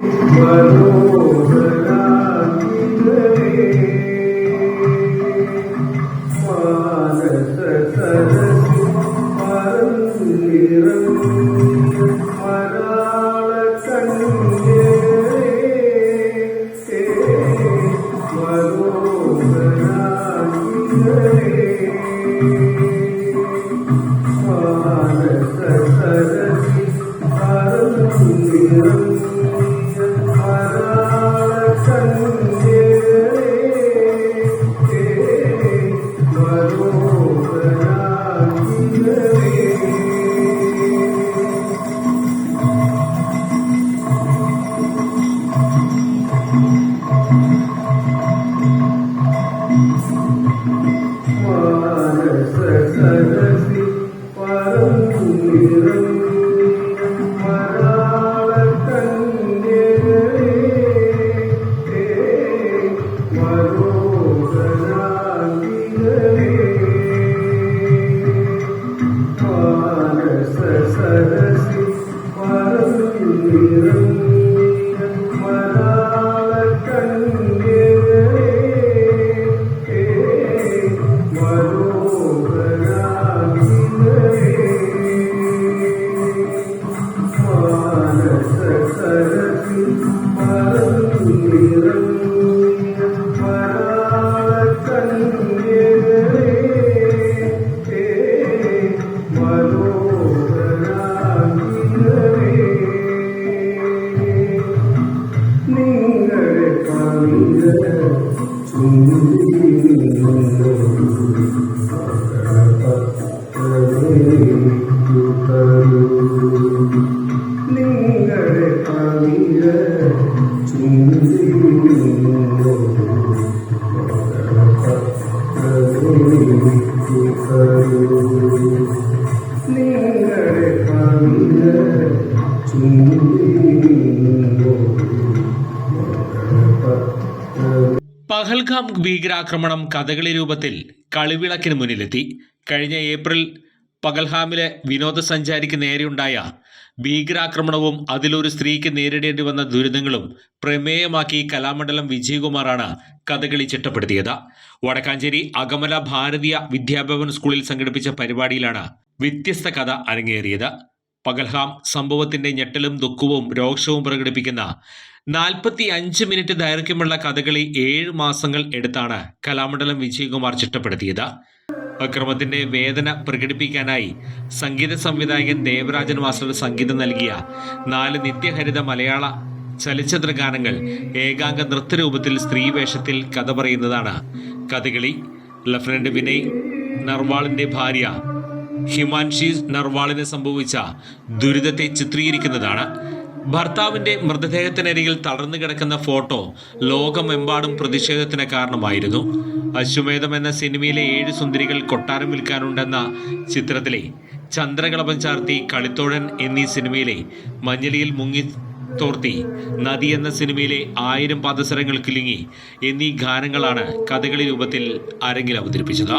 Hello, puedes decir. നിങ്ങളുടെ കവിത നിങ്ങളുടെ കവിത പഹൽഗാം ഭീകരാക്രമണം കഥകളി രൂപത്തിൽ കളിവിളക്കിന് മുന്നിലെത്തി. കഴിഞ്ഞ ഏപ്രിൽ പകൽഹാമിലെ വിനോദസഞ്ചാരിക്ക് നേരെയുണ്ടായ ഭീകരാക്രമണവും അതിലൊരു സ്ത്രീക്ക് നേരിടേണ്ടി വന്ന ദുരിതങ്ങളും പ്രമേയമാക്കി കലാമണ്ഡലം വിജയകുമാറാണ് കഥകളി ചിട്ടപ്പെടുത്തിയത്. വടക്കാഞ്ചേരി അകമല ഭാരതീയ വിദ്യാഭവൻ സ്കൂളിൽ സംഘടിപ്പിച്ച പരിപാടിയിലാണ് വ്യത്യസ്ത കഥ അരങ്ങേറിയത്. പകൽഹാം സംഭവത്തിന്റെ ഞെട്ടലും ദുഃഖവും രോക്ഷവും പ്രകടിപ്പിക്കുന്ന നാൽപ്പത്തി അഞ്ച് മിനിറ്റ് ദൈർഘ്യമുള്ള കഥകളി ഏഴ് മാസങ്ങൾ എടുത്താണ് കലാമണ്ഡലം വിജയകുമാർ ചിട്ടപ്പെടുത്തിയത്. അക്രമത്തിന്റെ വേദന പ്രകടിപ്പിക്കാനായി സംഗീത സംവിധായകൻ ദേവരാജൻ മാസ്റ്റർ സംഗീതം നൽകിയ നാല് നിത്യഹരിത മലയാള ചലച്ചിത്ര ഗാനങ്ങൾ ഏകാംഗ നൃത്തരൂപത്തിൽ സ്ത്രീവേഷത്തിൽ കഥ പറയുന്നതാണ്. കഥകളി ലഫ്റ്റനന്റ് വിനയ് നർവാളിന്റെ ഭാര്യ ഹിമാൻഷി നർവാളിന് സംഭവിച്ച ദുരിതത്തെ ചിത്രീകരിക്കുന്നതാണ്. ഭർത്താവിന്റെ മൃതദേഹത്തിനരികിൽ തളർന്നു കിടക്കുന്ന ഫോട്ടോ ലോകമെമ്പാടും പ്രതിഷേധത്തിന് കാരണമായിരുന്നു. അശ്വമേധം എന്ന സിനിമയിലെ ഏഴ് സുന്ദരികൾ കൊട്ടാരം വിൽക്കാനുണ്ടെന്ന ചിത്രത്തിലെ ചന്ദ്രകളപം ചാർത്തി കളിത്തോഴൻ എന്നീ സിനിമയിലെ മഞ്ഞലിയിൽ മുങ്ങി തോർത്തി നദി എന്ന സിനിമയിലെ ആയിരം പാദസരങ്ങൾ കിലുങ്ങി എന്നീ ഗാനങ്ങളാണ് കഥകളി രൂപത്തിൽ അരങ്ങിൽ അവതരിപ്പിച്ചത്.